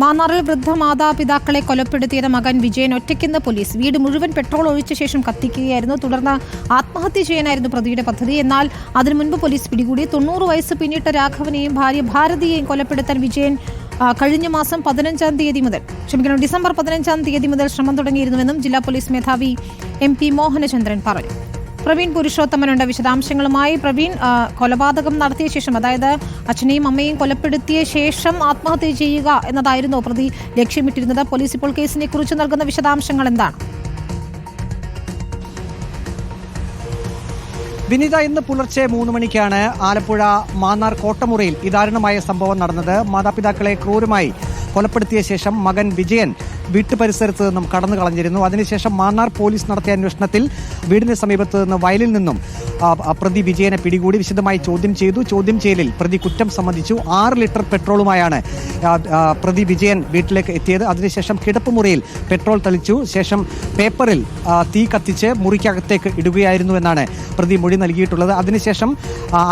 മാന്നാറിൽ വൃദ്ധ മാതാപിതാക്കളെ കൊലപ്പെടുത്തിയത് മകൻ വിജയൻ ഒറ്റയ്ക്കെന്ന് പോലീസ്. വീട് മുഴുവൻ പെട്രോൾ ഒഴിച്ച ശേഷം കത്തിക്കുകയായിരുന്നു. തുടർന്ന് ആത്മഹത്യ ചെയ്യാനായിരുന്നു പ്രതിയുടെ പദ്ധതി. എന്നാൽ അതിനു മുൻപ് പോലീസ് പിടികൂടി. തൊണ്ണൂറ് വയസ്സ് പിന്നിട്ട രാഘവനെയും ഭാര്യ ഭാരതിയെയും കൊലപ്പെടുത്താൻ വിജയൻ കഴിഞ്ഞ മാസം പതിനഞ്ചാം തീയതി മുതൽ ക്ഷമിക്കണം ഡിസംബർ പതിനഞ്ചാം തീയതി മുതൽ ശ്രമം തുടങ്ങിയിരുന്നുവെന്നും ജില്ലാ പോലീസ് മേധാവി എം പി മോഹനചന്ദ്രൻ പറഞ്ഞു. പ്രവീൺ പുരുഷോത്തമനുണ്ട്. വിശദാംശങ്ങളുമായി പ്രവീൺ കൊലപാതകം നടത്തിയ ശേഷം അതായത് അച്ഛനെയും അമ്മയും കൊലപ്പെടുത്തിയ ശേഷം ആത്മഹത്യ ചെയ്യുക എന്നതായിരുന്നു പ്രതി ലക്ഷ്യമിട്ടിരുന്നത്. പോലീസ് ഇപ്പോൾ കേസിനെ കുറിച്ച് നൽകുന്ന വിശദാംശങ്ങൾ എന്താണ്? വിനിത ഇന്ന് പുലർച്ചെ മൂന്ന് മണിക്കാണ് ആലപ്പുഴ മാന്നാർ കോട്ടമുറിയിൽ ഈ ദാരുണമായ സംഭവം നടന്നത്. മാതാപിതാക്കളെ ക്രൂരമായി കൊലപ്പെടുത്തിയ ശേഷം മകൻ വിജയൻ വീട്ടുപരിസരത്ത് നിന്നും കടന്നു കളഞ്ഞിരുന്നു. അതിനുശേഷം മാന്നാർ പോലീസ് നടത്തിയ അന്വേഷണത്തിൽ വീടിന് സമീപത്ത് നിന്ന് വയലിൽ നിന്നും പ്രതി വിജയനെ പിടികൂടി വിശദമായി ചോദ്യം ചെയ്തു. ചോദ്യം ചെയ്യലിൽ പ്രതി കുറ്റം സംബന്ധിച്ചു ആറ് ലിറ്റർ പെട്രോളുമായാണ് പ്രതി വിജയൻ വീട്ടിലേക്ക് എത്തിയത്. അതിനുശേഷം കിടപ്പുമുറിയിൽ പെട്രോൾ തളിച്ചു. ശേഷം പേപ്പറിൽ തീ കത്തിച്ച് മുറിക്കകത്തേക്ക് ഇടുകയായിരുന്നു എന്നാണ് പ്രതി മൊഴി നൽകിയിട്ടുള്ളത്. അതിനുശേഷം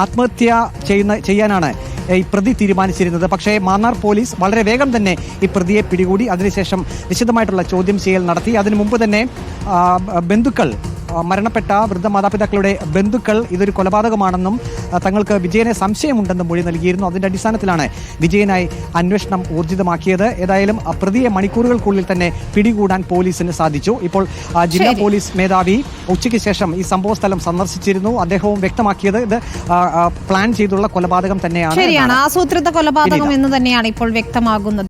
ആത്മഹത്യ ചെയ്യുന്ന ചെയ്യാനാണ് ഈ പ്രതി തീരുമാനിച്ചിരുന്നത്. പക്ഷേ മാന്നാർ പോലീസ് വളരെ വേഗം തന്നെ ഈ പ്രതിയെ പിടികൂടി. അതിനുശേഷം വിശദമായിട്ടുള്ള ചോദ്യം ചെയ്യൽ നടത്തി. അതിനു മുമ്പ് തന്നെ ബന്ധുക്കൾ മരണപ്പെട്ട വൃദ്ധ മാതാപിതാക്കളുടെ ബന്ധുക്കൾ ഇതൊരു കൊലപാതകമാണെന്നും തങ്ങൾക്ക് വിജയനെ സംശയമുണ്ടെന്നും മൊഴി നൽകിയിരുന്നു. അതിന്റെ അടിസ്ഥാനത്തിലാണ് വിജയനായി അന്വേഷണം ഊർജിതമാക്കിയത്. ഏതായാലും പ്രതിയെ മണിക്കൂറുകൾക്കുള്ളിൽ തന്നെ പിടികൂടാൻ പോലീസിന് സാധിച്ചു. ഇപ്പോൾ ജില്ലാ പോലീസ് മേധാവി ഉച്ചയ്ക്ക് ശേഷം ഈ സംഭവ സ്ഥലം സന്ദർശിച്ചിരുന്നു. അദ്ദേഹവും വ്യക്തമാക്കിയത് ഇത് പ്ലാൻ ചെയ്തുള്ള കൊലപാതകം തന്നെയാണ്. ശരിയാണ്. ആസൂത്രിത കൊലപാതകം എന്ന് തന്നെയാണ് ഇപ്പോൾ വ്യക്തമാകുന്നത്.